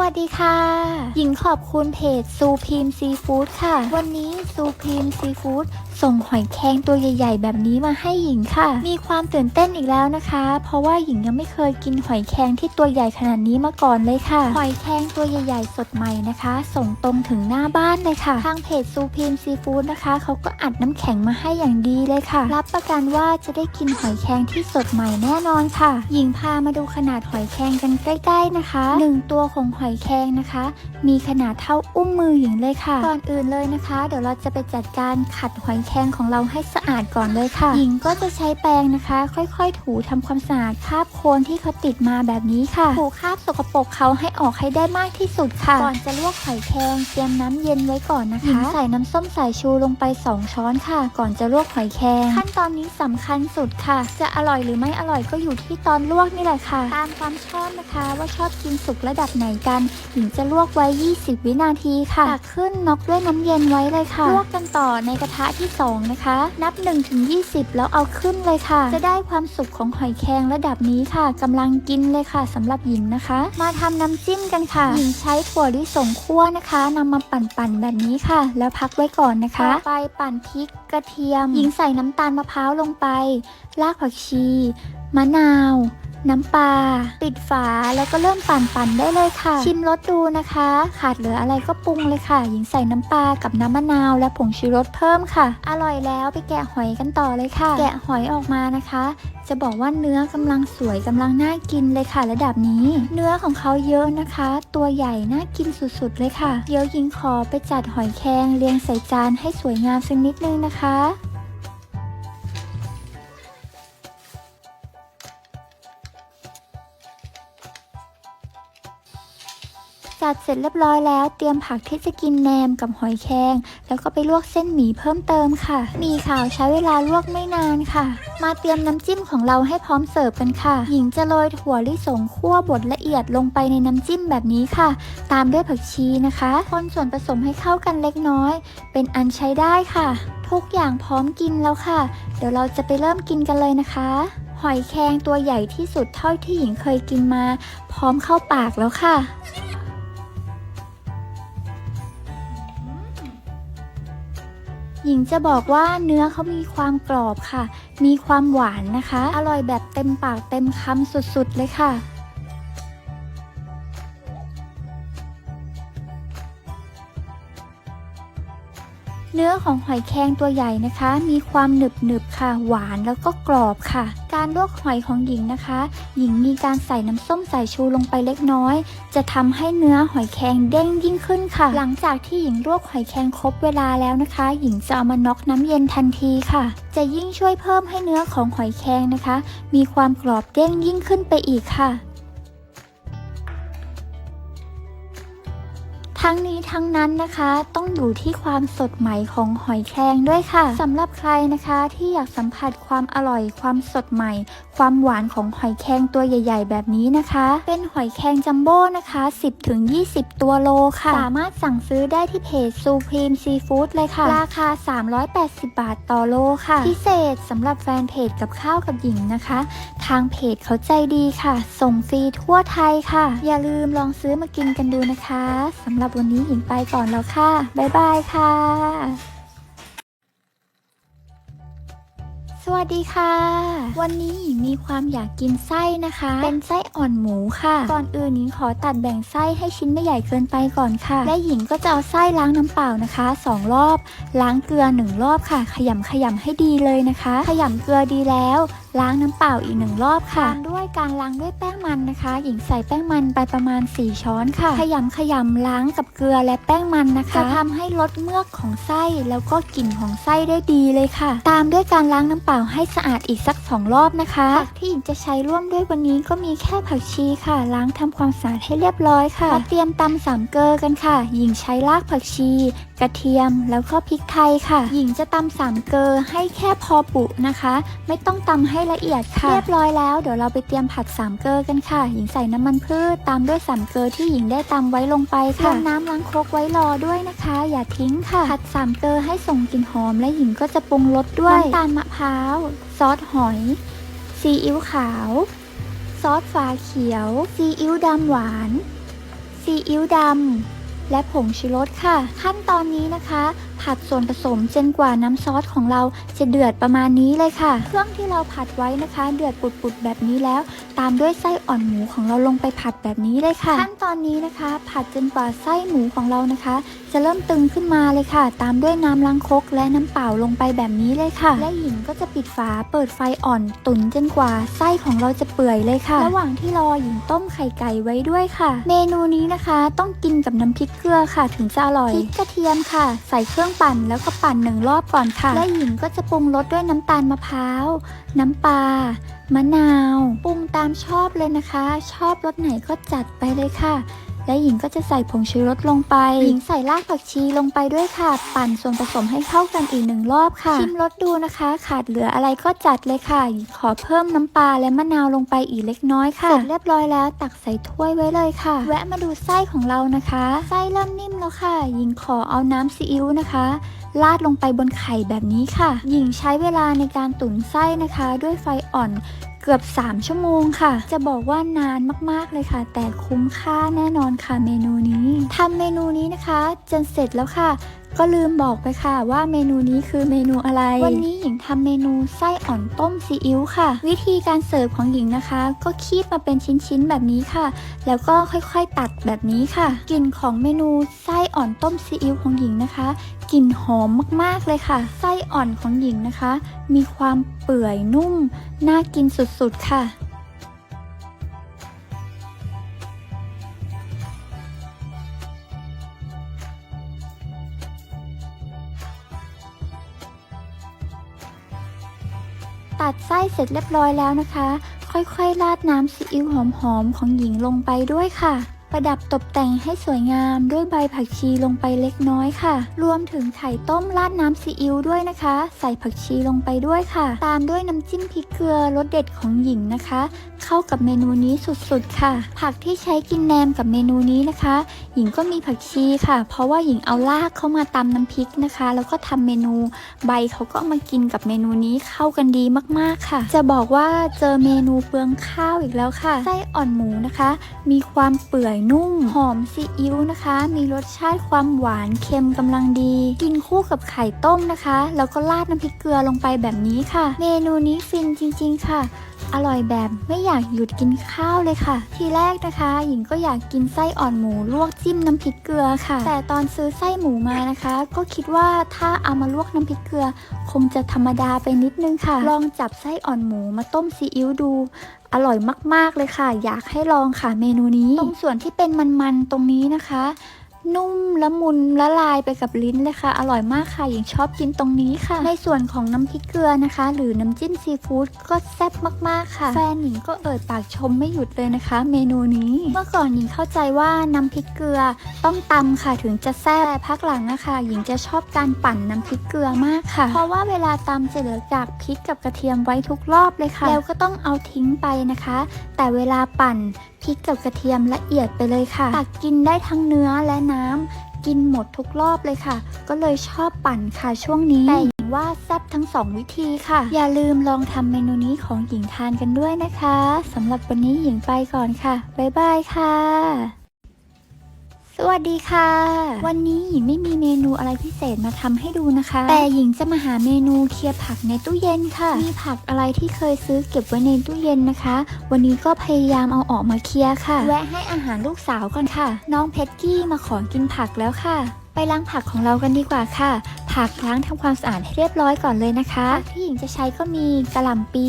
วัสดีค่ะ หญิงขอบคุณเพจซูพีมซีฟู้ดค่ะ วันนี้ซูพีมซีฟู้ดส่งหอยแครงตัวใหญ่ ๆ แบบนี้มาให้หญิงค่ะ มีความตื่นเต้นอีกแล้วนะคะ เพราะว่าหญิงยังไม่เคยกินหอยแครงที่ตัวใหญ่ขนาดนี้มาก่อนเลยค่ะ หอยแครงตัวใหญ่ ๆ สดใหม่นะคะ ส่งตรงถึงหน้าบ้านเลยค่ะ ทางเพจซูพีมซีฟู้ดนะคะเขาก็อัดน้ำแข็งมาให้อย่างดีเลยค่ะ รับประกันว่าจะได้กินหอยแครงที่สดใหม่แน่นอนค่ะ หญิงพามาดูขนาดหอยแครงกันใกล้ ๆนะคะหนึ่งตัวของหอยแครงนะคะ มีขนาดเท่าอุ้มมือหญิงเลยค่ะ ก่อนอื่นเลยนะคะ เดี๋ยวเราจะไปจัดการขัดหอยแครงของเราให้สะอาดก่อนเลยค่ะ หญิงก็จะใช้แปรงนะคะ ค่อยๆ ถูทำความสะอาดคราบโคลนที่เขาติดมาแบบนี้ค่ะ ถูคราบสกปรกเขาให้ออกให้ได้มากที่สุดค่ะ ก่อนจะลวกหอยแครงเตรียมน้ำเย็นไว้ก่อนนะคะ ใส่น้ำส้มสายชูลงไป 2 ช้อนค่ะ ก่อนจะลวกหอยแครงขั้นตอนนี้สำคัญสุดค่ะ จะอร่อยหรือไม่อร่อยก็อยู่ที่ตอนลวกนี่แหละค่ะ ตามความชอบนะคะว่าชอบกินสุกระดับไหนกันหญิงจะลวกไว้ 20 วินาทีค่ะตักขึ้นน็อกด้วยน้ำเย็นไว้เลยค่ะ ลวกกันต่อในกระทะที่ 2 นะคะ นับ1ถึง20 แล้วเอาขึ้นเลยค่ะ จะได้ความสุกของหอยแครงระดับนี้ค่ะกำลังกินเลยค่ะสำหรับหญิงนะคะ มาทำน้ำจิ้มกันค่ะ หญิงใช้ถั่วลิสงคั่วนะคะนำมาปั่นๆแบบนี้ค่ะ แล้วพักไว้ก่อนนะคะต่อไปปั่นพริกกระเทียม หญิงใส่น้ำตาลมะพร้าวลงไป รากผักชี มะนาว น้ำปลาปิดฝาแล้วก็เริ่มปั่นปั่นๆได้เลยค่ะ ชิมรสดูนะคะ ขาดเหลืออะไรก็ปรุงเลยค่ะ หญิงใส่น้ำปลากับน้ำมะนาว และผงชูรสเพิ่มค่ะ อร่อยแล้วไปแกะหอยกันต่อเลยค่ะ แกะหอยออกมานะคะ จะบอกว่าเนื้อกำลังสวยกำลังน่ากินเลยค่ะ ระดับนี้ เนื้อของเขาเยอะนะคะ ตัวใหญ่น่ากินสุดๆเลยค่ะ เดี๋ยวหญิงขอไปจัดหอยแครงเรียงใส่จานให้สวยงามสักนิดนึงนะคะ จัดเสร็จเรียบร้อยแล้ว เตรียมผักที่จะกินแหนมกับหอยแครงแล้วก็ไปลวกเส้นหมี่เพิ่มเติมค่ะหมี่ขาวใช้เวลาลวกไม่นานค่ะ มาเตรียมน้ำจิ้มของเราให้พร้อมเสิร์ฟกันค่ะ หญิงจะโรยถั่วลิสงคั่วบดละเอียดลงไปในน้ำจิ้มแบบนี้ค่ะ ตามด้วยผักชีนะคะ คนส่วนผสมให้เข้ากันเล็กน้อย เป็นอันใช้ได้ค่ะ ทุกอย่างพร้อมกินแล้วค่ะ เดี๋ยวเราจะไปเริ่มกินกันเลยนะคะหอยแครงตัวใหญ่ที่สุดเท่าที่หญิงเคยกินมา พร้อมเข้าปากแล้วค่ะ หญิงจะบอกว่าเนื้อเขามีความกรอบค่ะ มีความหวานนะคะ อร่อยแบบเต็มปากเต็มคำสุดๆเลยค่ะ เนื้อของหอยแครงตัวใหญ่นะคะ มีความหนึบหนึบๆค่ะ หวานแล้วก็กรอบค่ะ การลวกหอยของหญิงนะคะ หญิงมีการใส่น้ำส้มสายชูลงไปเล็กน้อย จะทำให้เนื้อหอยแครงเด้งยิ่งขึ้นค่ะ หลังจากที่หญิงลวกหอยแครงครบเวลาแล้วนะคะ หญิงจะเอามาน็อกน้ำเย็นทันทีค่ะ จะยิ่งช่วยเพิ่มให้เนื้อของหอยแครงนะคะ มีความกรอบเด้งยิ่งขึ้นไปอีกค่ะ ทั้งนี้ทั้งนั้นนะคะต้องอยู่ที่ความสดใหม่ของหอยแครงด้วยค่ะสำหรับใครนะคะที่อยากสัมผัสความอร่อยความสดใหม่ความหวานของหอยแครงตัวใหญ่ ๆ แบบนี้นะคะ เป็นหอยแครงจัมโบ้นะคะ 10-20 ตัวโลค่ะ สามารถสั่งซื้อได้ที่เพจ Supreme Seafood เลยค่ะ ราคา 380 บาทต่อโลค่ะ พิเศษสำหรับแฟนเพจกับข้าวกับหญิงนะคะ ทางเพจเขาใจดีค่ะ ส่งฟรีทั่วไทยค่ะ อย่าลืมลองซื้อมากินกันดูนะคะสำหรับวันนี้หญิงไปก่อนแล้วค่ะ บ๊ายบายค่ะ วัสดีค่ะ วันนี้หญิงมีความอยากกินไส้นะคะ เป็นไส้อ่อนหมูค่ะ ก่อนอื่นหญิงขอตัดแบ่งไส้ให้ชิ้นไม่ใหญ่เกินไปก่อนค่ะ และหญิงก็จะเอาไส้ล้างน้ำเปล่านะคะสองรอบ ล้างเกลือหนึ่งรอบค่ะ ขยำขยำให้ดีเลยนะคะ ขยำเกลือดีแล้ว ล้างน้ำเปล่าอีกหนึ่งรอบค่ะตามด้วยการล้างด้วยแป้งมันนะคะ หญิงใส่แป้งมันไปประมาณ 4 ช้อนค่ะ ขยำขยำล้างกับเกลือและแป้งมันนะคะจะทำให้ลดเมือกของไส้แล้วก็กลิ่นของไส้ได้ดีเลยค่ะ ตามด้วยการล้างน้ำเปล่าให้สะอาดอีกสัก 2 รอบนะคะผักที่หญิงจะใช้ร่วมด้วยวันนี้ก็มีแค่ผักชีค่ะ ล้างทำความสะอาดให้เรียบร้อยค่ะมาเตรียมตำสามเกลอกันค่ะ หญิงใช้รากผักชี กระเทียมแล้วก็พริกไทยค่ะ หญิงจะตำสามเกลอให้แค่พอปุนะคะ ไม่ต้องตำให้ละเอียดค่ะ เรียบร้อยแล้วเดี๋ยวเราไปเตรียมผัดสามเกลอกันค่ะ หญิงใส่น้ำมันพืชตามด้วยสามเกลอที่หญิงได้ตำไว้ลงไปค่ะน้ำล้างครกไว้รอด้วยนะคะ อย่าทิ้งค่ะ ผัดสามเกลอให้ส่งกลิ่นหอมและหญิงก็จะปรุงรสด้วยน้ำตาลมะพร้าว ซอสหอย ซีอิ๊วขาว ซอสฝาเขียว ซีอิ๊วดำหวาน ซีอิ๊วดำ และผงชูรสค่ะ ขั้นตอนนี้นะคะ ผัดส่วนผสมจนกว่าน้ำซอสของเราจะเดือดประมาณนี้เลยค่ะ เครื่องที่เราผัดไว้นะคะ เดือดปุดๆแบบนี้แล้ว ตามด้วยไส้อ่อนหมูของเราลงไปผัดแบบนี้เลยค่ะ ขั้นตอนนี้นะคะ ผัดจนกว่าไส้หมูของเรานะคะ จะเริ่มตึงขึ้นมาเลยค่ะ ตามด้วยน้ำล้างคกและน้ำเปล่าลงไปแบบนี้เลยค่ะ และหญิงก็จะปิดฝาเปิดไฟอ่อนตุ๋นจนกว่าไส้ของเราจะเปื่อยเลยค่ะ ระหว่างที่รอหญิงต้มไข่ไก่ไว้ด้วยค่ะ เมนูนี้นะคะ ต้องกินกับน้ำพริกเกลือค่ะ ถึงจะอร่อยพริกกระเทียมค่ะ ใส่เครื่องปั่นแล้วก็ปั่นหนึ่งรอบก่อนค่ะ และหญิงก็จะปรุงรสด้วยน้ำตาลมะพร้าว น้ำปลามะนาว ปรุงตามชอบเลยนะคะ ชอบรสไหนก็จัดไปเลยค่ะ และหญิงก็จะใส่ผงชูรสลงไป หญิงใส่รากผักชีลงไปด้วยค่ะ ปั่นส่วนผสมให้เข้ากันอีกหนึ่งรอบค่ะ ชิมรสดูนะคะ ขาดเหลืออะไรก็จัดเลยค่ะหญิงขอเพิ่มน้ำปลาและมะนาวลงไปอีกเล็กน้อยค่ะ เสร็จเรียบร้อยแล้ว ตักใส่ถ้วยไว้เลยค่ะ แวะมาดูไส้ของเรานะคะ ไส้เริ่มนิ่มแล้วค่ะ หญิงขอเอาน้ำซีอิ๊วนะคะราดลงไปบนไข่แบบนี้ค่ะ หญิงใช้เวลาในการตุ๋นไส้นะคะ ด้วยไฟอ่อน เกือบ 3 ชั่วโมงค่ะ จะบอกว่านานมากๆเลยค่ะ แต่คุ้มค่าแน่นอนค่ะเมนูนี้ทำเมนูนี้นะคะ จนเสร็จแล้วค่ะก็ลืมบอกไปค่ะว่าเมนูนี้คือเมนูอะไร วันนี้หญิงทำเมนูไส้อ่อนต้มซีอิ๊วค่ะ วิธีการเสิร์ฟของหญิงนะคะ ก็คีบมาเป็นชิ้นๆแบบนี้ค่ะ แล้วก็ค่อยๆตัดแบบนี้ค่ะ กลิ่นของเมนูไส้อ่อนต้มซีอิ๊วของหญิงนะคะ กลิ่นหอมมากๆเลยค่ะ ไส้อ่อนของหญิงนะคะ มีความเปื่อยนุ่ม น่ากินสุดๆ ค่ะ ตัดไส้เสร็จเรียบร้อยแล้วนะคะ ค่อยๆ ราดน้ำซีอิ๊วหอมๆ ของหญิงลงไปด้วยค่ะ ประดับตกแต่งให้สวยงามด้วยใบผักชีลงไปเล็กน้อยค่ะ รวมถึงไข่ต้มราดน้ำซีอิ๊วด้วยนะคะ ใส่ผักชีลงไปด้วยค่ะ ตามด้วยน้ำจิ้มพริกเกลือรสเด็ดของหญิงนะคะ เข้ากับเมนูนี้สุดๆค่ะ ผักที่ใช้กินแนมกับเมนูนี้นะคะ หญิงก็มีผักชีค่ะ เพราะว่าหญิงเอารากเข้ามาตำน้ำพริกนะคะ แล้วก็ทำเมนูใบเขาก็มากินกับเมนูนี้เข้ากันดีมากๆค่ะ จะบอกว่าเจอเมนูเปลืองข้าวอีกแล้วค่ะไส้อ่อนหมูนะคะ มีความเปื่อยนุ่ม หอมซีอิ๊วนะคะ มีรสชาติความหวานเค็มกำลังดี กินคู่กับไข่ต้มนะคะ แล้วก็ราดน้ำพริกเกลือลงไปแบบนี้ค่ะ เมนูนี้ฟินจริง ๆ ค่ะ อร่อยแบบไม่อยากหยุดกินข้าวเลยค่ะ ทีแรกนะคะ หญิงก็อยากกินไส้อ่อนหมูลวกจิ้มน้ำพริกเกลือค่ะ แต่ตอนซื้อไส้หมูมานะคะ ก็คิดว่าถ้าเอามาลวกน้ำพริกเกลือ คงจะธรรมดาไปนิดนึงค่ะ ลองจับไส้อ่อนหมูมาต้มซีอิ๊วดูอร่อยมาก ๆ เลยค่ะ อยากให้ลองค่ะเมนูนี้ ตรงส่วนที่เป็นมัน ๆ ตรงนี้นะคะ นุ่มละมุนละลายไปกับลิ้นเลยค่ะ อร่อยมากค่ะหญิงชอบกินตรงนี้ค่ะ ในส่วนของน้ำพริกเกลือนะคะ หรือน้ำจิ้มซีฟู้ดก็แซ่บมากๆค่ะ แฟนหญิงก็เอ่ยปากชมไม่หยุดเลยนะคะ เมนูนี้ เมื่อก่อนหญิงเข้าใจว่าน้ำพริกเกลือต้องตำค่ะถึงจะแซ่บแต่พักหลังนะคะ หญิงจะชอบการปั่นน้ำพริกเกลือมากค่ะ เพราะว่าเวลาตำจะเหลือกากพริกกับกระเทียมไว้ทุกรอบเลยค่ะ แล้วก็ต้องเอาทิ้งไปนะคะ แต่เวลาปั่น พริกกับกระเทียมละเอียดไปเลยค่ะ ตักกินได้ทั้งเนื้อและน้ำ กินหมดทุกรอบเลยค่ะ ก็เลยชอบปั่นค่ะช่วงนี้แต่หญิงว่าแซ่บทั้งสองวิธีค่ะ อย่าลืมลองทำเมนูนี้ของหญิงทานกันด้วยนะคะสำหรับวันนี้หญิงไปก่อนค่ะ บ๊ายบายค่ะ วัสดีค่ะ วันนี้หญิงไม่มีเมนูอะไรพิเศษมาทำให้ดูนะคะ แต่หญิงจะมาหาเมนูเคลียร์ผักในตู้เย็นค่ะ มีผักอะไรที่เคยซื้อเก็บไว้ในตู้เย็นนะคะ วันนี้ก็พยายามเอาออกมาเคลียร์ค่ะ แวะให้อาหารลูกสาวก่อนค่ะ น้องเพชรกี้มาขอกินผักแล้วค่ะ ไปล้างผักของเรากันดีกว่าค่ะ ผักล้างทำความสะอาดให้เรียบร้อยก่อนเลยนะคะผักที่หญิงจะใช้ก็มีกระหล่ำปี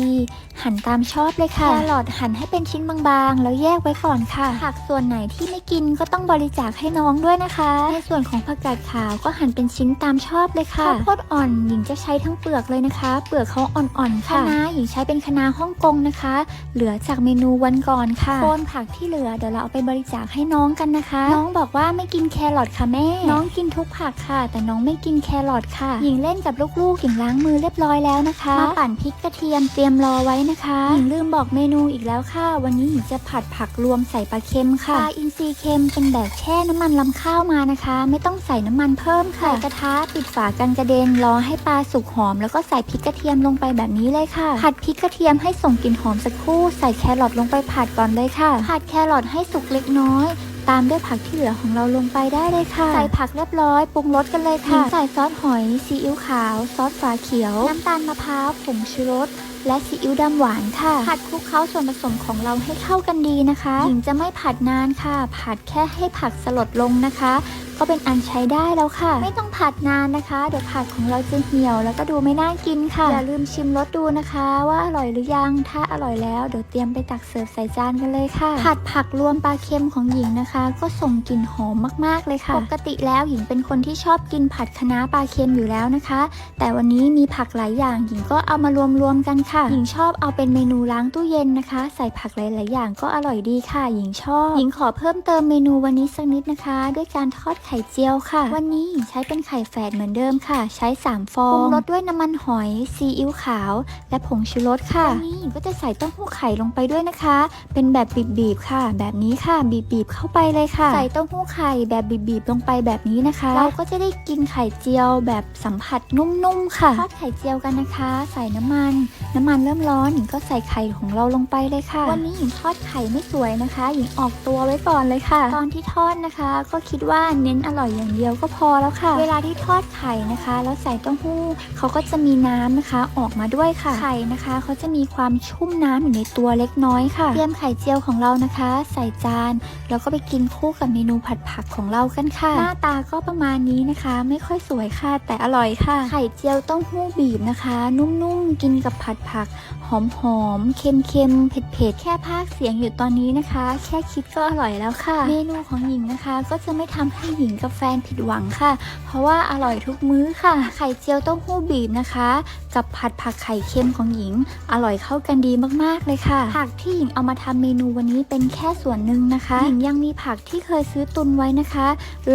หั่นตามชอบเลยค่ะแครอทหั่นให้เป็นชิ้นบางๆ แล้วแยกไว้ก่อนค่ะ ผักส่วนไหนที่ไม่กินก็ต้องบริจาคให้น้องด้วยนะคะ ในส่วนของผักกาดขาวก็หั่นเป็นชิ้นตามชอบเลยค่ะข้าวโพดอ่อนหญิงจะใช้ทั้งเปลือกเลยนะคะ เปลือกเขาอ่อนๆค่ะคะน้าหญิงใช้เป็นคะน้าฮ่องกงนะคะ เหลือจากเมนูวันก่อนค่ะโคนผักที่เหลือเดี๋ยวเราเอาไปบริจาคให้น้องกันนะคะ น้องบอกว่าไม่กินแครอทค่ะแม่น้องกินทุกผักค่ะ แต่น้องไม่กินแครอทค่ะ หญิงเล่นกับลูกๆหญิงล้างมือเรียบร้อยแล้วนะคะ มาปั่นพริกกระเทียมเตรียมรอไว้นะคะ หญิงลืมบอกเมนูอีกแล้วค่ะ วันนี้หญิงจะผัดผักรวมใส่ปลาเค็มค่ะ ปลาอินทรีเค็มเป็นแบบแช่น้ำมันลำข้าวมานะคะ ไม่ต้องใส่น้ำมันเพิ่มค่ะใส่กระทะปิดฝากันกระเด็นรอให้ปลาสุกหอม แล้วก็ใส่พริกกระเทียมลงไปแบบนี้เลยค่ะ ผัดพริกกระเทียมให้ส่งกลิ่นหอมสักครู่ ใส่แครอทลงไปผัดก่อนเลยค่ะ ผัดแครอทให้สุกเล็กน้อย ตามด้วยผักที่เหลือของเราลงไปได้เลยค่ะ ใส่ผักเรียบร้อยปรุงรสกันเลยค่ะใส่ซอสหอยซีอิ๊วขาว ซอสฝาเขียว น้ำตาลมะพร้าวผงชูรสและซีอิ๊วดำหวานค่ะ ผัดคลุกเคล้าส่วนผสมของเราให้เข้ากันดีนะคะหญิงจะไม่ผัดนานค่ะ ผัดแค่ให้ผักสลดลงนะคะ ก็เป็นอันใช้ได้แล้วค่ะ ไม่ต้องผัดนานนะคะ เดี๋ยวผักของเราจะเหี่ยวแล้วก็ดูไม่น่ากินค่ะ อย่าลืมชิมรสดูนะคะ ว่าอร่อยหรือยัง ถ้าอร่อยแล้วเดี๋ยวเตรียมไปตักเสิร์ฟใส่จานกันเลยค่ะ ผัดผักรวมปลาเค็มของหญิงนะคะ ก็ส่งกลิ่นหอมมากๆเลยค่ะ ปกติแล้วหญิงเป็นคนที่ชอบกินผัดคะน้าปลาเค็มอยู่แล้วนะคะ แต่วันนี้มีผักหลายอย่างหญิงก็เอามารวมๆกันค่ะ หญิงชอบเอาเป็นเมนูล้างตู้เย็นนะคะ ใส่ผักหลายๆอย่างก็อร่อยดีค่ะ หญิงชอบ หญิงขอเพิ่มเติมเมนูวันนี้สักนิดนะคะ ด้วยการทอดไข่เจียวค่ะ วันนี้ใช้เป็นไข่แฝดเหมือนเดิมค่ะ ใช้ 3 ฟองปรุงรสด้วยน้ำมันหอยซีอิ๊วขาว และผงชูรสค่ะวันนี้ก็จะใส่เต้าหู้ไข่ลงไปด้วยนะคะ เป็นแบบบีบๆค่ะ แบบนี้ค่ะบีบๆเข้าไปเลยค่ะ ใส่เต้าหู้ไข่แบบบีบๆลงไปแบบนี้นะคะ เราก็จะได้กินไข่เจียวแบบสัมผัสนุ่มๆค่ะทอดไข่เจียวกันนะคะ ใส่น้ำมัน น้ำมันเริ่มร้อนหญิงก็ใส่ไข่ของเราลงไปเลยค่ะ วันนี้หญิงทอดไข่ไม่สวยนะคะ หญิงออกตัวไว้ก่อนเลยค่ะ ตอนที่ทอดนะคะ ก็คิดว่าเน้นอร่อยอย่างเดียวก็พอแล้วค่ะ เวลาที่ทอดไข่นะคะ แล้วใส่เต้าหู้เขาก็จะมีน้ำนะคะออกมาด้วยค่ะ ไข่นะคะเขาจะมีความชุ่มน้ำอยู่ในตัวเล็กน้อยค่ะ เตรียมไข่เจียวของเรานะคะ ใส่จานแล้วก็ไปกินคู่กับเมนูผัดผักของเรากันค่ะ หน้าตาก็ประมาณนี้นะคะ ไม่ค่อยสวยค่ะแต่อร่อยค่ะ ไข่เจียวเต้าหู้บีบนะคะ นุ่มๆกินกับผัดผัก หอมๆ เค็มๆ เผ็ดๆ แค่พากเสียงอยู่ตอนนี้นะคะ แค่คิดก็อร่อยแล้วค่ะ เมนูของหญิงนะคะ ก็จะไม่ทำให้หญิงกับแฟนผิดหวังค่ะ เพราะว่าอร่อยทุกมื้อค่ะ ไข่เจียวต้าหู้บีบนะคะ กับผัดผักไข่เค็มของหญิง อร่อยเข้ากันดีมากๆเลยค่ะ ผักที่หญิงเอามาทำเมนูวันนี้เป็นแค่ส่วนหนึ่งนะคะ หญิงยังมีผักที่เคยซื้อตุนไว้นะคะ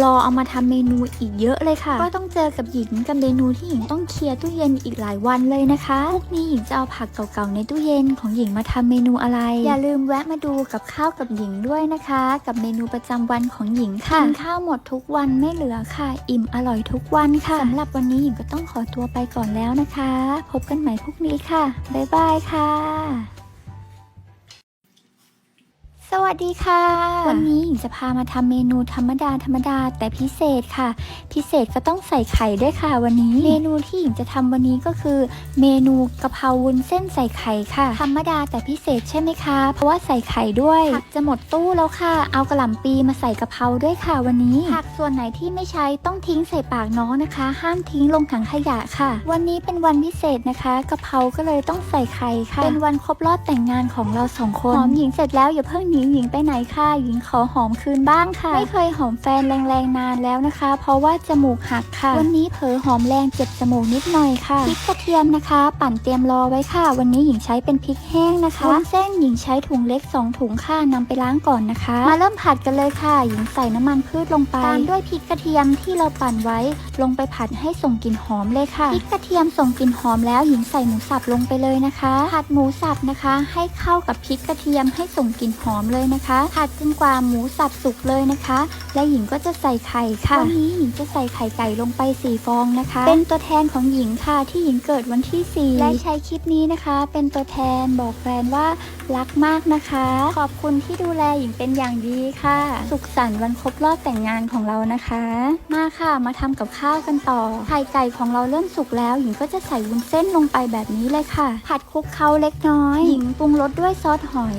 รอเอามาทำเมนูอีกเยอะเลยค่ะ ก็ต้องเจอกับหญิงกับเมนูที่หญิงต้องเคลียร์ตู้เย็นอีกหลายวันเลยนะคะพรุ่งนี้หญิงจะเอาผักเก่าในตู้เย็นของหญิงมาทำเมนูอะไร อย่าลืมแวะมาดูกับข้าวกับหญิงด้วยนะคะ กับเมนูประจำวันของหญิงค่ะกินข้าวหมดทุกวันไม่เหลือค่ะ อิ่มอร่อยทุกวันค่ะสำหรับวันนี้หญิงก็ต้องขอตัวไปก่อนแล้วนะคะ พบกันใหม่พรุ่งนี้ค่ะบ๊ายบายค่ะ สวัสดีค่ะ วันนี้หญิงจะพามาทำเมนูธรรมดาธรรมดาแต่พิเศษค่ะ พิเศษก็ต้องใส่ไข่ด้วยค่ะ วันนี้เมนูที่หญิงจะทำวันนี้ก็คือ เมนูกะเพราวุ้นเส้นใส่ไข่ค่ะ ธรรมดาแต่พิเศษใช่ไหมคะ เพราะว่าใส่ไข่ด้วยผักจะหมดตู้แล้วค่ะ เอากระหล่ำปีมาใส่กะเพราด้วยค่ะ วันนี้ผักส่วนไหนที่ไม่ใช้ต้องทิ้งใส่ปากน้องนะคะ ห้ามทิ้งลงถังขยะค่ะ วันนี้เป็นวันพิเศษนะคะกะเพราก็เลยต้องใส่ไข่ค่ะเป็นวันครบรอบแต่งงานของเราสองคนหอมหญิงเสร็จแล้วอย่าเพิ่งหนีหญิงไปไหนค่ะหญิงขอหอมคืนบ้างค่ะ ไม่เคยหอมแฟนแรงๆนานแล้วนะคะ เพราะว่าจมูกหักค่ะ วันนี้เผลอหอมแรงเจ็บจมูกนิดหน่อยค่ะพริกกระเทียมนะคะ ปั่นเตรียมรอไว้ค่ะ วันนี้หญิงใช้เป็นพริกแห้งนะคะวุ้นเส้นหญิงใช้ถุงเล็ก 2 ถุงค่ะนำไปล้างก่อนนะคะ มาเริ่มผัดกันเลยค่ะ หญิงใส่น้ำมันพืชลงไปตามด้วยพริกกระเทียมที่เราปั่นไว้ลงไปผัดให้ส่งกลิ่นหอมเลยค่ะพริกกระเทียมส่งกลิ่นหอมแล้วหญิงใส่หมูสับลงไปเลยนะคะ ผัดหมูสับนะคะ ให้เข้ากับพริกกระเทียมให้ส่งกลิ่นหอมเลยนะคะ ผัดจนกว่าหมูสับสุกเลยนะคะ และหญิงก็จะใส่ไข่ค่ะวันนี้หญิงจะใส่ไข่ไก่ลงไป4ฟองนะคะ เป็นตัวแทนของหญิงค่ะที่หญิงเกิดวันที่ 4 และใช้คลิปนี้นะคะ เป็นตัวแทนบอกแฟนว่ารักมากนะคะ ขอบคุณที่ดูแลหญิงเป็นอย่างดีค่ะ สุขสันต์วันครบรอบแต่งงานของเรานะคะ มาค่ะมาทำกับข้าวกันต่อ ไข่ไก่ของเราเริ่มสุกแล้ว หญิงก็จะใส่วุ้นเส้นลงไปแบบนี้เลยค่ะ ผัดคลุกเคล้าเล็กน้อย หญิงปรุงรสด้วยซอสหอย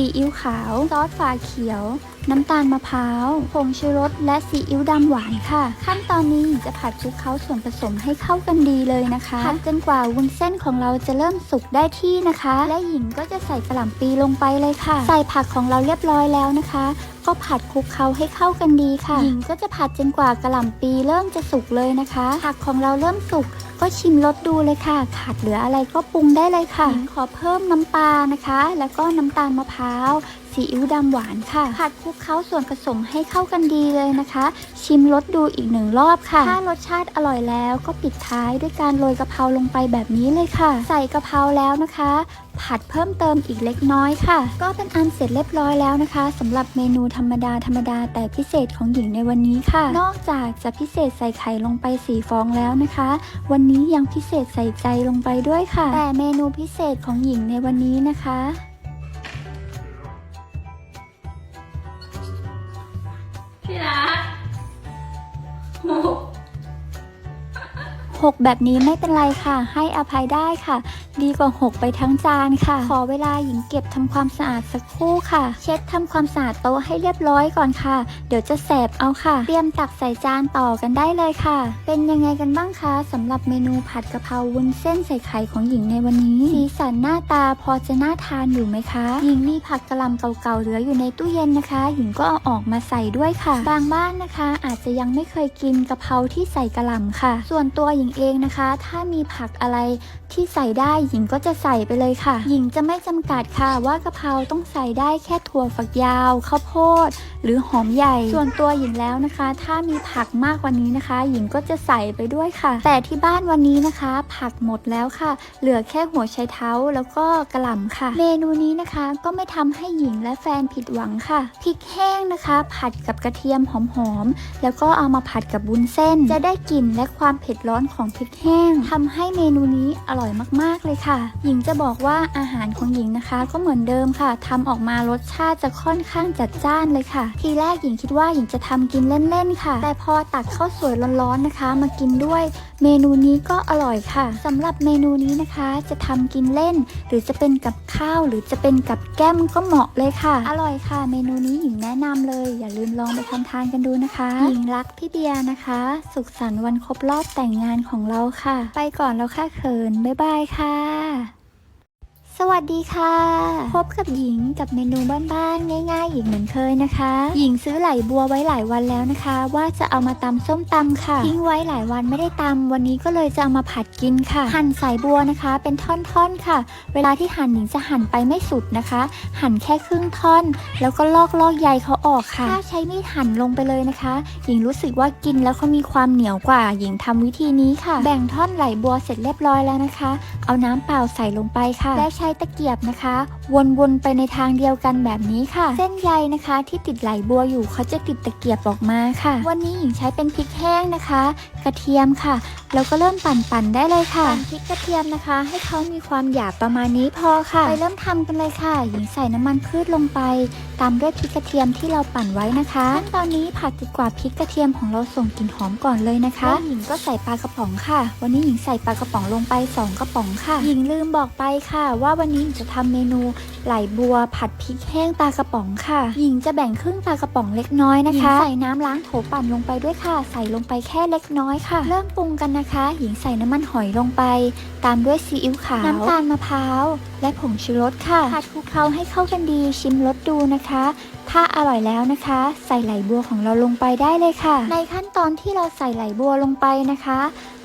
ซีอิ๊วขาว ซอสฝาเขียว น้ำตาลมะพร้าวผงชูรสและซีอิ๊วดำหวานค่ะ ขั้นตอนนี้หญิงจะผัดคลุกเคล้าส่วนผสมให้เข้ากันดีเลยนะคะผัดจนกว่าวุ้นเส้นของเราจะเริ่มสุกได้ที่นะคะ และหญิงก็จะใส่กระหล่ำปีลงไปเลยค่ะ ใส่ผักของเราเรียบร้อยแล้วนะคะ ก็ผัดคลุกเคล้าให้เข้ากันดีค่ะ หญิงก็จะผัดจนกว่ากระหล่ำปีเริ่มจะสุกเลยนะคะ ผักของเราเริ่มสุกก็ชิมรสดูเลยค่ะ ขาดเหลืออะไรก็ปรุงได้เลยค่ะหญิงขอเพิ่มน้ำปลานะคะ แล้วก็น้ำตาลมะพร้าว ซีอิ๊วดำหวานค่ะ ผัดคลุกเคล้าส่วนผสมให้เข้ากันดีเลยนะคะ ชิมรสดูอีกหนึ่งรอบค่ะ ถ้ารสชาติอร่อยแล้วก็ปิดท้ายด้วยการโรยกะเพราลงไปแบบนี้เลยค่ะ ใส่กะเพราแล้วนะคะ ผัดเพิ่มเติมอีกเล็กน้อยค่ะ ก็เป็นอันเสร็จเรียบร้อยแล้วนะคะสำหรับเมนูธรรมดาธรรมดาแต่พิเศษของหญิงในวันนี้ค่ะ นอกจากจะพิเศษใส่ไข่ลงไปสีฟองแล้วนะคะ วันนี้ยังพิเศษใส่ใจลงไปด้วยค่ะ แต่เมนูพิเศษของหญิงในวันนี้นะคะ หกแบบนี้ไม่เป็นไรค่ะ ให้อภัยได้ค่ะ ดีกว่าหกไปทั้งจานค่ะ ขอเวลาหญิงเก็บทำความสะอาดสักครู่ค่ะ เช็ดทำความสะอาดโต๊ะให้เรียบร้อยก่อนค่ะ เดี๋ยวจะแสบเอาค่ะ เตรียมตักใส่จานต่อกันได้เลยค่ะ เป็นยังไงกันบ้างคะสำหรับเมนูผัดกะเพราวุ้นเส้นใส่ไข่ของหญิงในวันนี้ สีสันหน้าตาพอจะน่าทานอยู่ไหมคะ หญิงมีผักกะหล่ำเก่าๆเหลืออยู่ในตู้เย็นนะคะ หญิงก็เอาออกมาใส่ด้วยค่ะ บางบ้านนะคะ อาจจะยังไม่เคยกินกะเพราที่ใส่กะหล่ำค่ะ ส่วนตัวหญิงเองนะคะ ถ้ามีผักอะไรที่ใส่ได้หญิงก็จะใส่ไปเลยค่ะ หญิงจะไม่จำกัดค่ะว่ากะเพราต้องใส่ได้แค่ถั่วฝักยาวข้าวโพด หรือหอมใหญ่ ส่วนตัวหญิงแล้วนะคะ ถ้ามีผักมากกว่านี้นะคะ หญิงก็จะใส่ไปด้วยค่ะ แต่ที่บ้านวันนี้นะคะ ผักหมดแล้วค่ะ เหลือแค่หัวไชเท้าแล้วก็กระหล่ำค่ะ เมนูนี้นะคะก็ไม่ทำให้หญิงและแฟนผิดหวังค่ะพริกแห้งนะคะ ผัดกับกระเทียมหอมๆแล้วก็เอามาผัดกับบุญเส้น จะได้กลิ่นและความเผ็ดร้อนของพริกแห้งทำให้เมนูนี้อร่อยมากๆเลยค่ะ หญิงจะบอกว่าอาหารของหญิงนะคะ ก็เหมือนเดิมค่ะทำออกมารสชาติจะค่อนข้างจัดจ้านเลยค่ะ ทีแรกหญิงคิดว่าหญิงจะทำกินเล่นๆค่ะ แต่พอตักข้าวสวยร้อนๆนะคะ มากินด้วย เมนูนี้ก็อร่อยค่ะสำหรับเมนูนี้นะคะจะทำกินเล่น หรือจะเป็นกับข้าวหรือจะเป็นกับแก้มก็เหมาะเลยค่ะ อร่อยค่ะ เมนูนี้หญิงแนะนำเลย อย่าลืมลองไปทำทานกันดูนะคะหญิงรักพี่เบียร์นะคะ สุขสันต์วันครบรอบแต่งงานของเราค่ะ ไปก่อนแล้วค่ะเขินบ๊ายบายค่ะ สวัสดีค่ะ พบกับหญิงกับเมนูบ้านๆง่ายๆอีกเหมือนเคยนะคะ หญิงซื้อไหลบัวไว้หลายวันแล้วนะคะ ว่าจะเอามาตำส้มตำค่ะ ทิ้งไว้หลายวันไม่ได้ตำวันนี้ก็เลยจะเอามาผัดกินค่ะ หั่นสายบัวนะคะ เป็นท่อนๆค่ะ เวลาที่หั่นหญิงจะหั่นไปไม่สุดนะคะ หั่นแค่ครึ่งท่อน แล้วก็ลอกลอกใยเขาออกค่ะถ้าใช้มีดหั่นลงไปเลยนะคะ หญิงรู้สึกว่ากินแล้วเขามีความเหนียวกว่า หญิงทำวิธีนี้ค่ะ แบ่งท่อนไหลบัวเสร็จเรียบร้อยแล้วนะคะ เอาน้ำเปล่าใส่ลงไปค่ะ และใช้ตะเกียบนะคะ วนๆไปในทางเดียวกันแบบนี้ค่ะ เส้นใยนะคะที่ติดไหลบัวอยู่เขาจะติดตะเกียบออกมาค่ะ วันนี้หญิงใช้เป็นพริกแห้งนะคะ กระเทียมค่ะแล้วก็เริ่มปั่นๆได้เลยค่ะปั่นพริกกระเทียมนะคะ ให้เขามีความหยาบประมาณนี้พอค่ะไปเริ่มทำกันเลยค่ะ หญิงใส่น้ำมันพืชลงไป ตามด้วยพริกกระเทียมที่เราปั่นไว้นะคะขั้นตอนนี้ผัดจนกว่าพริกกระเทียมของเราส่งกลิ่นหอมก่อนเลยนะคะแล้วหญิงก็ใส่ปลากระป๋องค่ะ วันนี้หญิงใส่ปลากระป๋องลงไปสองกระป๋องค่ะ หญิงลืมบอกไปค่ะ ว่าวันนี้หญิงจะทำเมนูไหลบัวผัดพริกแห้งปลากระป๋องค่ะ หญิงจะแบ่งครึ่งปลากระป๋องเล็กน้อยนะคะ ใส่น้ำล้างโถปั่นลงไปด้วยค่ะ ใส่ลงไปแค่เล็กน้อยค่ะ เริ่มปรุงกันนะคะ หญิงใส่น้ำมันหอยลงไป ตามด้วยซีอิ๊วขาว น้ำตาลมะพร้าว และผงชูรสค่ะผัดคลุกเคล้าให้เข้ากันดี ชิมรสดูนะคะ ถ้าอร่อยแล้วนะคะ ใส่ไหลบัวของเราลงไปได้เลยค่ะ ในขั้นตอนที่เราใส่ไหลบัวลงไปนะคะ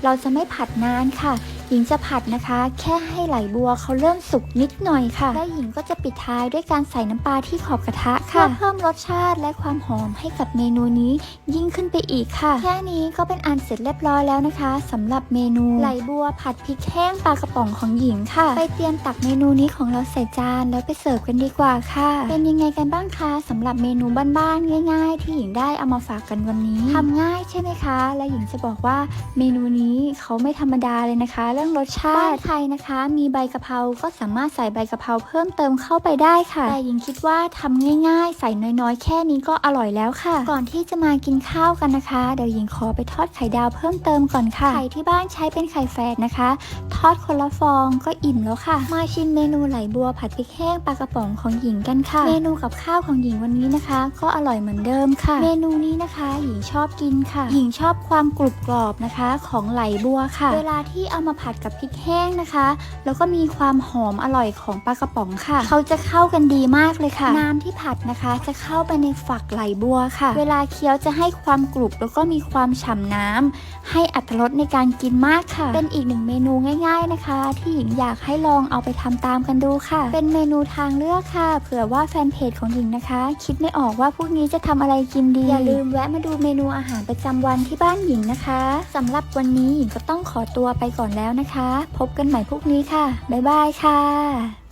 เราจะไม่ผัดนานค่ะห ญิงจะผัดนะคะ แค่ให้ไหลบัวเขาเริ่มสุกนิดหน่อยค่ะ และหญิงก็จะปิดท้ายด้วยการใส่น้ำปลาที่ขอบกระทะค่ะ เพื่อเพิ่มรสชาติและความหอมให้กับเมนูนี้ยิ่งขึ้นไปอีกค่ะ แค่นี้ก็เป็นอันเสร็จเรียบร้อยแล้วนะคะสำหรับเมนูไหลบัวผัดพริกแห้งปลากระป๋องของหญิงค่ะ ไปเตรียมตักเมนูนี้ของเราใส่จานแล้วไปเสิร์ฟกันดีกว่าค่ะ เป็นยังไงกันบ้างคะสำหรับเมนูบ้านๆง่าย ๆ ที่หญิงได้เอามาฝากกันวันนี้ทำง่ายใช่ไหมคะ และหญิงจะบอกว่าเมนูนี้เขาไม่ธรรมดาเลยนะคะเรื่องรสชาติบ้านใครนะคะ มีใบกะเพราก็สามารถใส่ใบกะเพราเพิ่มเติมเข้าไปได้ค่ะ แต่หญิงคิดว่าทำง่าย ๆ ใส่น้อยๆ แค่นี้ก็อร่อยแล้วค่ะ ก่อนที่จะมากินข้าวกันนะคะ เดี๋ยวหญิงขอไปทอดไข่ดาวเพิ่มเติมก่อนค่ะ ไข่ที่บ้านใช้เป็นไข่แฝดนะคะ ทอดคนละฟองก็อิ่มแล้วค่ะ มาชิมเมนูไหลบัวผัดพริกแห้งปลากระป๋องของหญิงกันค่ะ เมนูกับข้าวของหญิงวันนี้นะคะ ก็อร่อยเหมือนเดิมค่ะ เมนูนี้นะคะหญิงชอบกินค่ะ หญิงชอบความกรุบกรอบนะคะ ของไหลบัวค่ะ เวลาที่เอามาผัดกับพริกแห้งนะคะ แล้วก็มีความหอมอร่อยของปลากระป๋องค่ะ เขาจะเข้ากันดีมากเลยค่ะ น้ำที่ผัดนะคะ จะเข้าไปในฝักไหลบัวค่ะ เวลาเคี้ยวจะให้ความกรุบแล้วก็มีความฉ่ำน้ำให้อัตรสในการกินมากค่ะ เป็นอีกหนึ่งเมนูง่าย ๆนะคะ ที่หญิงอยากให้ลองเอาไปทำตามกันดูค่ะ เป็นเมนูทางเลือกค่ะ เผื่อว่าแฟนเพจของหญิงนะคะ คิดไม่ออกว่าพวกนี้จะทำอะไรกินดี อย่าลืมแวะมาดูเมนูอาหารประจำวันที่บ้านหญิงนะคะสำหรับวันนี้หญิงก็ต้องขอตัวไปก่อนแล้วนะคะ พบกันใหม่พรุ่งนี้ค่ะ บ๊ายบายค่ะ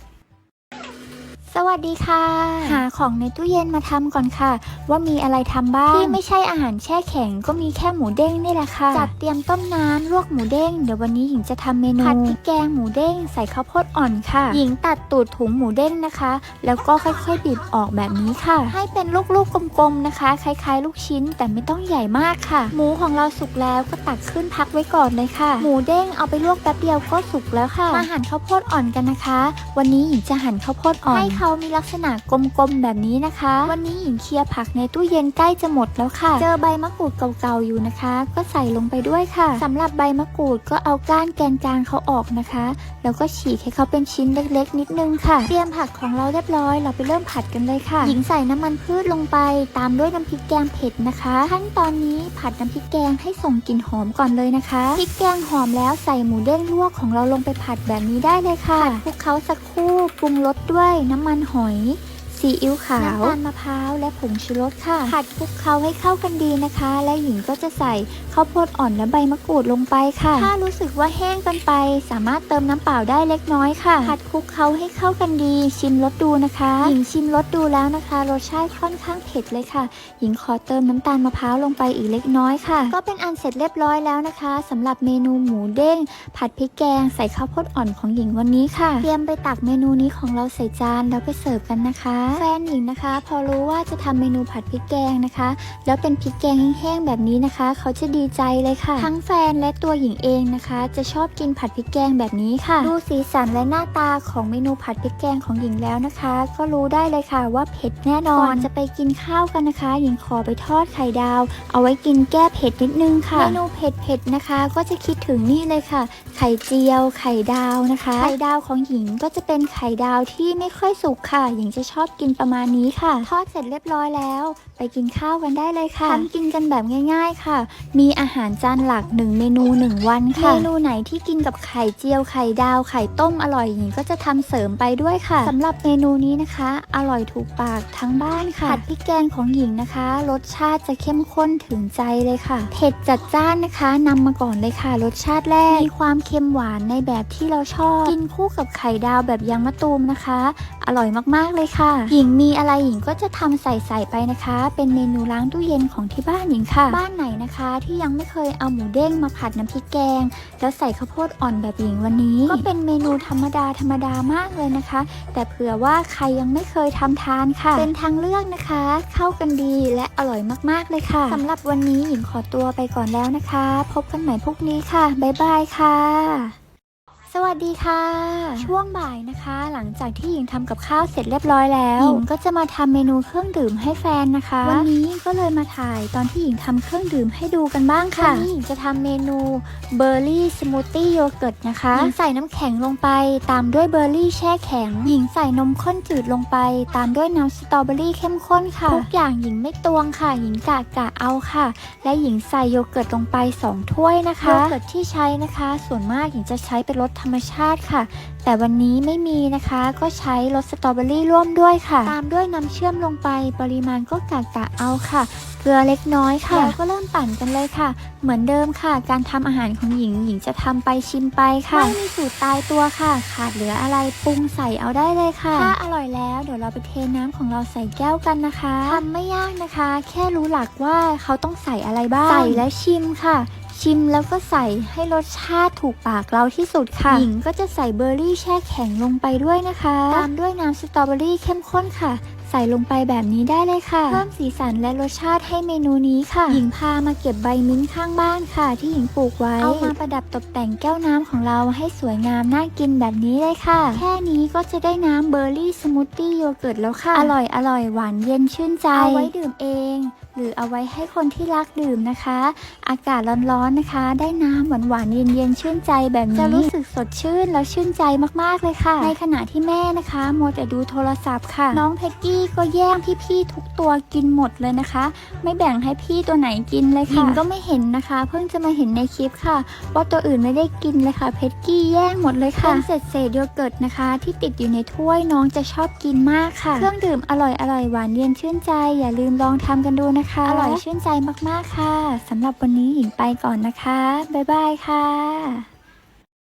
สวัสดีค่ะ หาของในตู้เย็นมาทำก่อนค่ะ ว่ามีอะไรทำบ้างที่ไม่ใช่อาหารแช่แข็งก็มีแค่หมูเด้งนี่แหละค่ะ จัดเตรียมต้มน้ำลวกหมูเด้งเดี๋ยววันนี้หญิงจะทำเมนูผัดพริกแกงหมูเด้งใส่ข้าวโพดอ่อนค่ะ หญิงตัดตูดถุงหมูเด้งนะคะ แล้วก็ค่อยๆบีบออกแบบนี้ค่ะ ให้เป็นลูกๆกลมๆนะคะ คล้ายๆ ลูกชิ้นแต่ไม่ต้องใหญ่มากค่ะ หมูของเราสุกแล้วก็ตักขึ้นพักไว้ก่อนเลยค่ะ หมูเด้งเอาไปลวกแป๊บเดียวก็สุกแล้วค่ะมาหั่นข้าวโพดอ่อนกันนะคะ วันนี้หญิงจะหั่นข้าวโพดอ่อนให้เขามีลักษณะกลมๆแบบนี้นะคะ วันนี้หญิงเคลียร์ผักในตู้เย็นใกล้จะหมดแล้วค่ะ เจอใบมะกรูดเก่าๆอยู่นะคะ ก็ใส่ลงไปด้วยค่ะสำหรับใบมะกรูดก็เอาก้านแกนกลางเขาออกนะคะ แล้วก็ฉีกให้เขาเป็นชิ้นเล็กๆ นิดนึงค่ะ เตรียมผักของเราเรียบร้อย เราไปเริ่มผัดกันเลยค่ะ หญิงใส่น้ำมันพืชลงไป ตามด้วยน้ำพริกแกงเผ็ดนะคะ ขั้นตอนนี้ผัดน้ำพริกแกงให้ส่งกลิ่นหอมก่อนเลยนะคะพริกแกงหอมแล้วใส่หมูเด้งลวกของเราลงไปผัดแบบนี้ได้เลยค่ะผัดคลุกเคล้าสักครู่ปรุงรสด้วยน้ำมันหอย ซีอิ๊วขาว น้ำตาลมะพร้าว และผงชูรสค่ะ ผัดคลุกเคล้าให้เข้ากันดีนะคะ และหญิงก็จะใส่ข้าวโพดอ่อนและใบมะกรูดลงไปค่ะ ถ้ารู้สึกว่าแห้งเกินไป สามารถเติมน้ำเปล่าได้เล็กน้อยค่ะ ผัดคลุกเคล้าให้เข้ากันดี ชิมรสดูนะคะ หญิงชิมรสดูแล้วนะคะ รสชาติค่อนข้างเผ็ดเลยค่ะ หญิงขอเติมน้ำตาลมะพร้าวลงไปอีกเล็กน้อยค่ะ ก็เป็นอันเสร็จเรียบร้อยแล้วนะคะสำหรับเมนูหมูเด้ง ผัดพริกแกงใส่ข้าวโพดอ่อนของหญิงวันนี้ค่ะ เตรียมไปตักเมนูนี้ของเราใส่จานแล้วไปเสิร์ฟกันนะคะแฟนหญิงนะคะ พอรู้ว่าจะทำเมนูผัดพริกแกงนะคะ แล้วเป็นพริกแกงแห้งๆแบบนี้นะคะ เขาจะดีใจเลยค่ะ ทั้งแฟนและตัวหญิงเองนะคะ จะชอบกินผัดพริกแกงแบบนี้ค่ะ ดูสีสันและหน้าตาของเมนูผัดพริกแกงของหญิงแล้วนะคะ ก็รู้ได้เลยค่ะว่าเผ็ดแน่นอนก่อนจะไปกินข้าวกันนะคะ หญิงขอไปทอดไข่ดาว เอาไว้กินแก้เผ็ดนิดนึงค่ะเมนูเผ็ดๆนะคะ ก็จะคิดถึงนี่เลยค่ะ ไข่เจียว ไข่ดาวนะคะ ไข่ดาวของหญิงก็จะเป็นไข่ดาวที่ไม่ค่อยสุกค่ะ หญิงจะชอบกินประมาณนี้ค่ะ ทอดเสร็จเรียบร้อยแล้ว ไปกินข้าวกันได้เลยค่ะทำกินกันแบบง่าย ๆค่ะ มีอาหารจานหลัก 1 เมนู 1 วันค่ะ เมนูไหนที่กินกับไข่เจียวไข่ดาวไข่ต้มอร่อยหญิงก็จะทำเสริมไปด้วยค่ะสำหรับเมนูนี้นะคะ อร่อยถูกปากทั้งบ้านค่ะผัดพริกแกงของหญิงนะคะ รสชาติจะเข้มข้นถึงใจเลยค่ะเผ็ดจัดจ้านนะคะนำมาก่อนเลยค่ะ รสชาติแรกมีความเค็มหวานในแบบที่เราชอบ กินคู่กับไข่ดาวแบบยางมะตูมนะคะ อร่อยมากๆเลยค่ะหญิงมีอะไรหญิงก็จะทำใส่ใส่ไปนะคะ เป็นเมนูล้างตู้เย็นของที่บ้านหญิงค่ะ บ้านไหนนะคะ ที่ยังไม่เคยเอาหมูเด้งมาผัดน้ำพริกแกง แล้วใส่ข้าวโพดอ่อนแบบหญิงวันนี้ ก็เป็นเมนูธรรมดาธรรมดามากเลยนะคะ แต่เผื่อว่าใครยังไม่เคยทำทานค่ะ เป็นทางเลือกนะคะ เข้ากันดีและอร่อยมากๆเลยค่ะสำหรับวันนี้หญิงขอตัวไปก่อนแล้วนะคะ พบกันใหม่พรุ่งนี้ค่ะบ๊ายบายค่ะ สวัสดีค่ะ ช่วงบ่ายนะคะ หลังจากที่หญิงทำกับข้าวเสร็จเรียบร้อยแล้วหญิงก็จะมาทำเมนูเครื่องดื่มให้แฟนนะคะ วันนี้ก็เลยมาถ่ายตอนที่หญิงทำเครื่องดื่มให้ดูกันบ้างค่ะวันนี้หญิงจะทำเมนูเบอร์รี่สมูทตี้โยเกิร์ตนะคะหญิงใส่น้ำแข็งลงไป ตามด้วยเบอร์รี่แช่แข็ง หญิงใส่นมข้นจืดลงไป ตามด้วยน้ำสตรอเบอรี่เข้มข้นค่ะทุกอย่างหญิงไม่ตวงค่ะ หญิงกะกะเอาค่ะ และหญิงใส่โยเกิร์ตลงไป 2 ถ้วยนะคะโยเกิร์ตที่ใช้นะคะ ส่วนมากหญิงจะใช้เป็นรสธรรมชาติค่ะ แต่วันนี้ไม่มีนะคะก็ใช้รสสตรอเบอรี่ร่วมด้วยค่ะ ตามด้วยน้ำเชื่อมลงไปปริมาณก็กะกะเอาค่ะ เกลือเล็กน้อยค่ะแล้วก็เริ่มปั่นกันเลยค่ะ เหมือนเดิมค่ะ การทำอาหารของหญิงหญิงจะทำไปชิมไปค่ะไม่มีสูตรตายตัวค่ะ ขาดเหลืออะไรปรุงใส่เอาได้เลยค่ะถ้าอร่อยแล้วเดี๋ยวเราไปเทน้ำของเราใส่แก้วกันนะคะทำไม่ยากนะคะ แค่รู้หลักว่าเขาต้องใส่อะไรบ้างใส่แล้วชิมค่ะ ชิมแล้วก็ใส่ให้รสชาติถูกปากเราที่สุดค่ะหญิงก็จะใส่เบอร์รี่แช่แข็งลงไปด้วยนะคะ ตามด้วยน้ำสตรอเบอรี่เข้มข้นค่ะใส่ลงไปแบบนี้ได้เลยค่ะ เพิ่มสีสันและรสชาติให้เมนูนี้ค่ะ หญิงพามาเก็บใบมิ้นท์ข้างบ้านค่ะ ที่หญิงปลูกไว้ เอามาประดับตกแต่งแก้วน้ำของเราให้สวยงามน่ากินแบบนี้เลยค่ะ แค่นี้ก็จะได้น้ำเบอร์รี่สมูทตี้โยเกิร์ตแล้วค่ะ อร่อยอร่อยหวานเย็นชื่นใจ เอาไว้ดื่มเอง หรือเอาไว้ให้คนที่รักดื่มนะคะ อากาศร้อนๆนะคะ ได้น้ำหวานๆเย็นๆชื่นใจแบบนี้จะรู้สึกสดชื่นแล้วชื่นใจมากๆเลยค่ะ ในขณะที่แม่นะคะมัวแต่ดูโทรศัพท์ค่ะ น้องเพกกี้ก็แย่งพี่ๆทุกตัวกินหมดเลยนะคะ ไม่แบ่งให้พี่ตัวไหนกินเลยค่ะหญิงก็ไม่เห็นนะคะ เพิ่งจะมาเห็นในคลิปค่ะ ว่าตัวอื่นไม่ได้กินเลยค่ะ เพชรกี้แย่งหมดเลยค่ะเป็นเศษเศษโยเกิร์ตนะคะ ที่ติดอยู่ในถ้วยน้องจะชอบกินมากค่ะ เครื่องดื่มอร่อยอร่อยหวานเย็นชื่นใจ อย่าลืมลองทำกันดูนะนะคะ อร่อยชื่นใจมากๆค่ะสำหรับวันนี้หญิงไปก่อนนะคะ บ๊ายบายค่ะ